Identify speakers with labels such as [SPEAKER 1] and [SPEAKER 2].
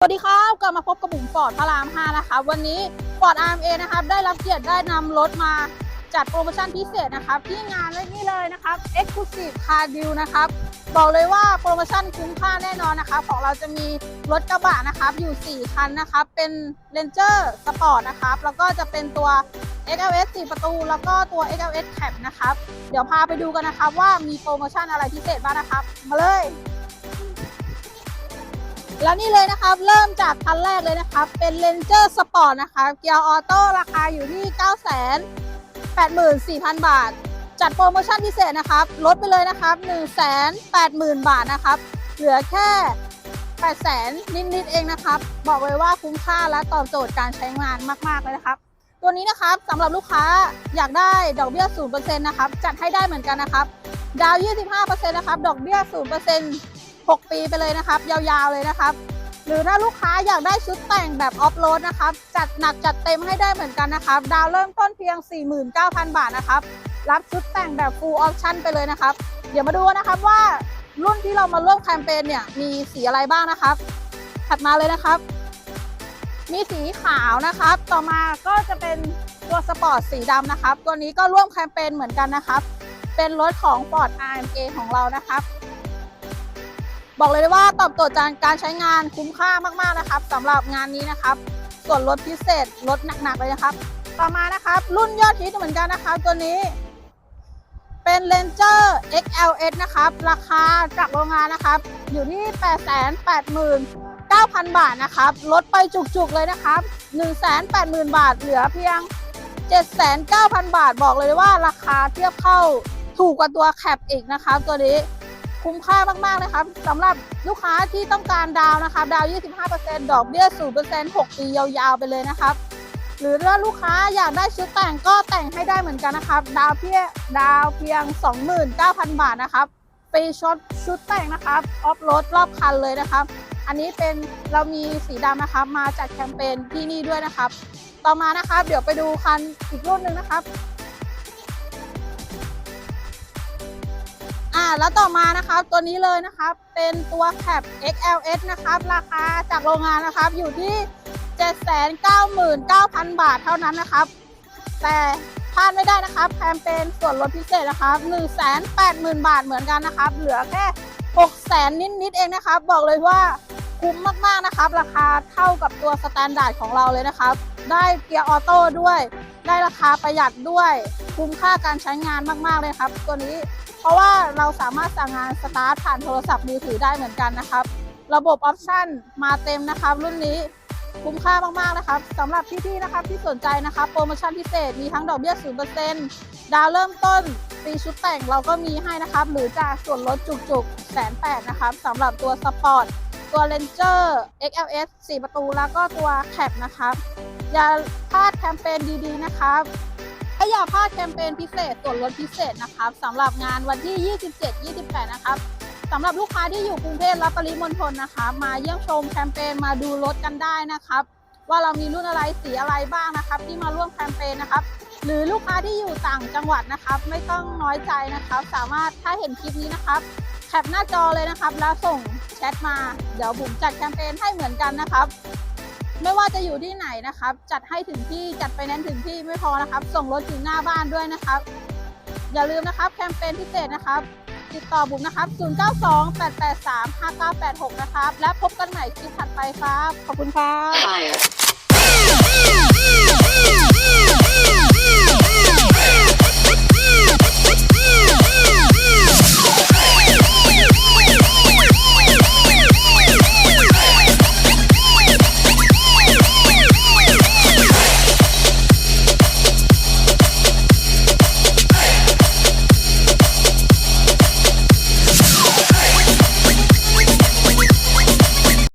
[SPEAKER 1] สวัสดีครับกลับมาพบกับบุ๋มฟอร์ดพระราม 5 นะคะ วันนี้ฟอร์ด RMA นะครับได้รับเกียรติได้นำรถมาจัดโปรโมชั่นพิเศษนะครับ ที่งานนี่เลยนะครับ Exclusive Car Deal นะครับ บอกเลยว่าโปรโมชั่นคุ้มค่าแน่นอนนะครับ ของเราจะมีรถกระบะนะครับ อยู่ 4 คันนะครับ เป็น Ranger Sport นะครับ แล้วก็จะเป็นตัว XLS 4 ประตู แล้วก็ตัว XLS Cab นะครับ เดี๋ยวพาไปดูกันนะครับว่ามีโปรโมชั่นอะไรพิเศษบ้างนะครับ มาเลย แล้วนี่เลยนะครับ เริ่มจากคันแรกเลยนะครับ เป็น Ranger Sport นะคะเกียร์ออโต้ราคาอยู่ที่ 9 8 4 0 0 0 บาท จัดโปรโมชั่นพิเศษนะครับ ลดไปเลยนะครับ 1 8 0 0 0 0 บาทนะครับ เหลือแค่8 0 0 0 0นิดๆเองนะครับ บอกเลยว่าคุ้มค่าและตอบโจทย์การใช้งานมากๆเลยนะครับ ตัวนี้นะครับสำหรับลูกค้าอยากได้ดอกเบี้ย 0%นะครับ จัดให้ได้เหมือนกันนะครับ ดาว 25%นะครับ ดอกเบี้ย 0% 6 ปีไปเลยนะครับ ยาวๆเลยนะครับ หรือถ้าลูกค้าอยากได้ชุดแต่งแบบออฟโรดนะครับ จัดหนักจัดเต็มให้ได้เหมือนกันนะครับ ดาวเริ่มต้นเพียง 49,000 บาทนะครับ รับชุดแต่งแบบ full option ไปเลยนะครับ เดี๋ยวมาดูนนะครับว่ารุ่นที่เรามาร่วมแคมเปญเนี่ยมีสีอะไรบ้างนะครับ ถัดมาเลยนะครับ มีสีขาวนะครับ ต่อมาก็จะเป็นตัวสปอร์ตสีดำนะครับ ตัวนี้ก็ร่วมแคมเปญเหมือนกันนะครับ เป็นรถของ Ford RMA ของเรานะครับ บอกเลยว่าตอบโจทย์การใช้งานคุ้มค่ามากๆนะครับสำหรับงานนี้นะครับส่วนลดพิเศษลดหนักๆเลยนะครับ ต่อมานะครับรุ่นยอดฮิตเหมือนกันนะครับตัวนี้ เป็น Ranger XLS นะครับ ราคาจากโรงงานนะครับ อยู่ที่ 889,000 บาทนะครับ ลดไปจุกๆเลยนะครับ 180,000 บาทเหลือเพียง 79,000 บาท บอกเลยว่าราคาเทียบเข้าถูกกว่าตัวแคปอีกนะครับตัวนี้ คุ้มค่ามากๆนะครับสำหรับลูกค้าที่ต้องการดาวนะครับ ดาว 25%ดอกเบี้ย 0% 6 ปียาวๆ ไปเลยนะครับ หรือถ้าลูกค้าอยากได้ชุดแต่งก็แต่งให้ได้เหมือนกันนะครับ ดาวเพียดาวเพียง 29,000 บาทนะครับฟรีชุดชุดแต่งนะครับออฟโรดรอบคันเลยนะครับ อันนี้เป็นเรามีสีดำนะครับมาจัดแคมเปญที่นี่ด้วยนะครับ ต่อมานะครับ เดี๋ยวไปดูคันอีกรุ่นหนึ่งนะครับ แล้วต่อมานะครับตัวนี้เลยนะครับ เป็นตัวแคป XLS นะครับ ราคาจากโรงงานนะครับ อยู่ที่ 799,000 บาทเท่านั้นนะครับ แต่พลาดไม่ได้นะครับแคมเปญส่วนลดพิเศษนะครับ 180,000 บาทเหมือนกันนะครับ เหลือแค่600,000 นิดๆเองนะครับ บอกเลยว่าคุ้มมากๆนะครับ ราคาเท่ากับตัวสแตนดาร์ดของเราเลยนะครับ ได้เกียร์ออโต้ด้วย ได้ราคาประหยัดด้วย คุ้มค่าการใช้งานมากๆเลยครับ ตัวนี้ ราะว่าเราสามารถสั่งงานสตาร์ทผ่านโทรศัพท์มือถือได้เหมือนกันนะครับ ระบบออปชั่นมาเต็มนะครับ รุ่นนี้คุ้มค่ามากๆนะครับสำหรับพี่ๆนะครับที่สนใจนะครับโปรโมชั่นพิเศษมีทั้งดอกเบี้ย 0%ดาวเริ่มต้นฟรีชุดแต่งเราก็มีให้นะครับ หรือจะส่วนลดจุกๆแสนแปดนะครับสำหรับตัวสปอร์ตตัว Ranger XLS 4 ประตูแล้วก็ตัวแคปนะครับ อย่าพลาดแคมเปญดีๆนะครับ ถ้าอย่าพลาดแคมเปญพิเศษส่วนลดพิเศษนะครับสำหรับงานวันที่ 27-28 นะครับสำหรับลูกค้าที่อยู่กรุงเทพและปริมณฑลนะคะมาเยี่ยมชมแคมเปญมาดูรถกันได้นะครับ ว่าเรามีรุ่นอะไรสีอะไรบ้างนะครับ ที่มาร่วมแคมเปญนะครับ หรือลูกค้าที่อยู่ต่างจังหวัดนะครับ ไม่ต้องน้อยใจนะครับ สามารถถ้าเห็นคลิปนี้นะครับแคปหน้าจอเลยนะครับ แล้วส่งแชทมา เดี๋ยวบุ๋มจัดแคมเปญให้เหมือนกันนะครับ ไม่ว่าจะอยู่ที่ไหนนะครับ จัดให้ถึงที่จัดไปแน้นถึงที่ไม่พอนะครับ ส่งรถถึงหน้าบ้านด้วยนะครับ อย่าลืมนะครับแคมเปญพิเศษนะครับ ติดต่อบุ๋มนะครับ 0928835986 นะครับ และพบกันใหม่คลิปถัดไปครับ ขอบคุณครับ